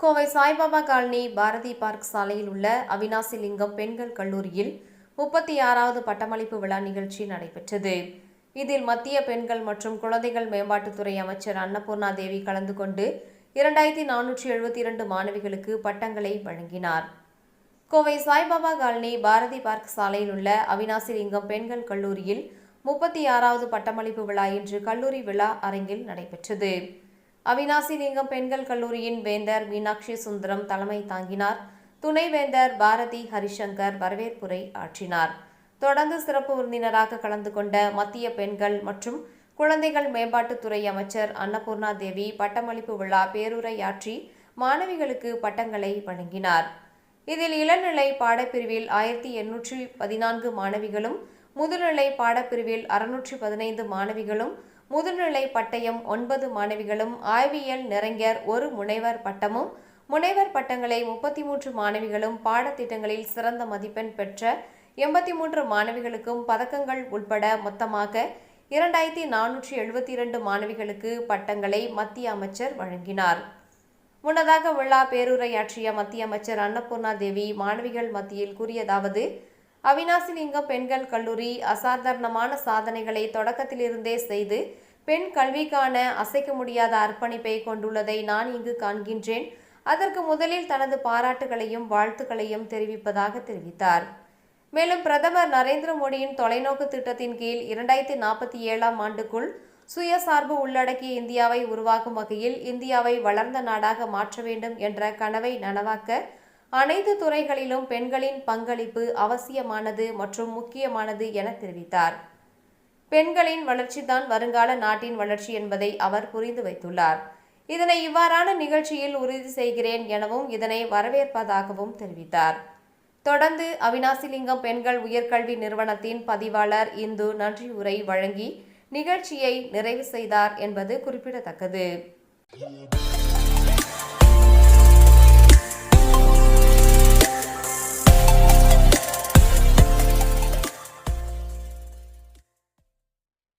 Kovai Saibaba colony Bharathi park சாலையில் உள்ள அவினாசி லிங்கம் பெண்கள் கல்லூரியில் முப்பத்தி ஆறாவது பட்டமளிப்பு விழா நிகழ்ச்சி நடைபெற்றது. இதில் மத்திய பெண்கள் மற்றும் குழந்தைகள் மேம்பாட்டுத்துறை அமைச்சர் அன்னபூர்ணா தேவி கலந்து கொண்டு இரண்டாயிரத்தி நானூற்றி எழுபத்தி இரண்டு மாணவிகளுக்கு பட்டங்களை வழங்கினார். கோவை சாய்பாபா காலனி பாரதி பார்க் சாலையில் உள்ள அவினாசி லிங்கம் பெண்கள் கல்லூரியில் முப்பத்தி ஆறாவது பட்டமளிப்பு விழா இன்று கல்லூரி விழா அரங்கில் நடைபெற்றது. அவினாசி லிங்கம் பெண்கள் கல்லூரியின் வேந்தர் மீனாட்சி சுந்தரம் தலைமை தாங்கினார். துணைவேந்தர் பாரதி ஹரிசங்கர் வரவேற்புரை ஆற்றினார். தொடர்ந்து சிறப்பு விருந்தினராக கலந்து கொண்ட மத்திய பெண்கள் மற்றும் குழந்தைகள் மேம்பாட்டுத்துறை அமைச்சர் அன்னபூர்ணா தேவி பட்டமளிப்பு விழா பேருரையாற்றி மாணவிகளுக்கு பட்டங்களை வழங்கினார். இதில் இளநிலை பாடப்பிரிவில் ஆயிரத்தி எண்ணூற்றி பதினான்கு மாணவிகளும் முதுநிலை பாடப்பிரிவில் அறுநூற்றி பதினைந்து மாணவிகளும் முதுநிலை பட்டயம் ஒன்பது மாணவிகளும் ஆய்வியல் நிறைஞர் ஒரு முனைவர் பட்டமும் முனைவர் பட்டங்களை முப்பத்தி மூன்று மாணவிகளும் பாடத்திட்டங்களில் சிறந்த மதிப்பெண் பெற்ற எண்பத்தி மூன்று மாணவிகளுக்கும் பதக்கங்கள் உட்பட மொத்தமாக இரண்டாயிரத்தி நானூற்றி எழுபத்தி இரண்டு மாணவிகளுக்கு பட்டங்களை மத்திய அமைச்சர் வழங்கினார். முன்னதாக விழா பேருரையாற்றிய மத்திய அமைச்சர் அன்னபூர்ணா தேவி மாணவிகள் மத்தியில் கூறியதாவது அவினாசி லிங்கம் பெண்கள் கல்லூரி அசாதாரணமான சாதனைகளை தொடக்கத்திலிருந்தே செய்து பெண் கல்விக்கான அசைக்க முடியாத அர்ப்பணிப்பை கொண்டுள்ளதை நான் இங்கு காண்கின்றேன். அதற்கு முதலில் தனது பாராட்டுகளையும் வாழ்த்துக்களையும் தெரிவிப்பதாக தெரிவித்தார். மேலும் பிரதமர் நரேந்திர மோடியின் தொலைநோக்கு திட்டத்தின் கீழ் இரண்டாயிரத்தி நாற்பத்தி ஏழாம் ஆண்டுக்குள் சுயசார்பு உள்ளடக்கிய இந்தியாவை உருவாக்கும் வகையில் இந்தியாவை வளர்ந்த நாடாக மாற்ற வேண்டும் என்ற கனவை நனவாக்க அனைத்து துறைகளிலும் பெண்களின் பங்களிப்பு அவசியமானது மற்றும் முக்கியமானது என தெரிவித்தார். பெண்களின் வளர்ச்சிதான் வருங்கால நாட்டின் வளர்ச்சி என்பதை அவர் புரிந்து வைத்துள்ளார். இதனை இவ்வாறான நிகழ்ச்சியில் உறுதி செய்கிறேன் எனவும் இதனை வரவேற்பதாகவும் தெரிவித்தார். தொடர்ந்து அவினாசிலிங்கம் பெண்கள் உயர்கல்வி நிறுவனத்தின் பதிவாளர் இந்து நன்றியுரை வழங்கி நிகழ்ச்சியை நிறைவு செய்தார் என்பது குறிப்பிடத்தக்கது.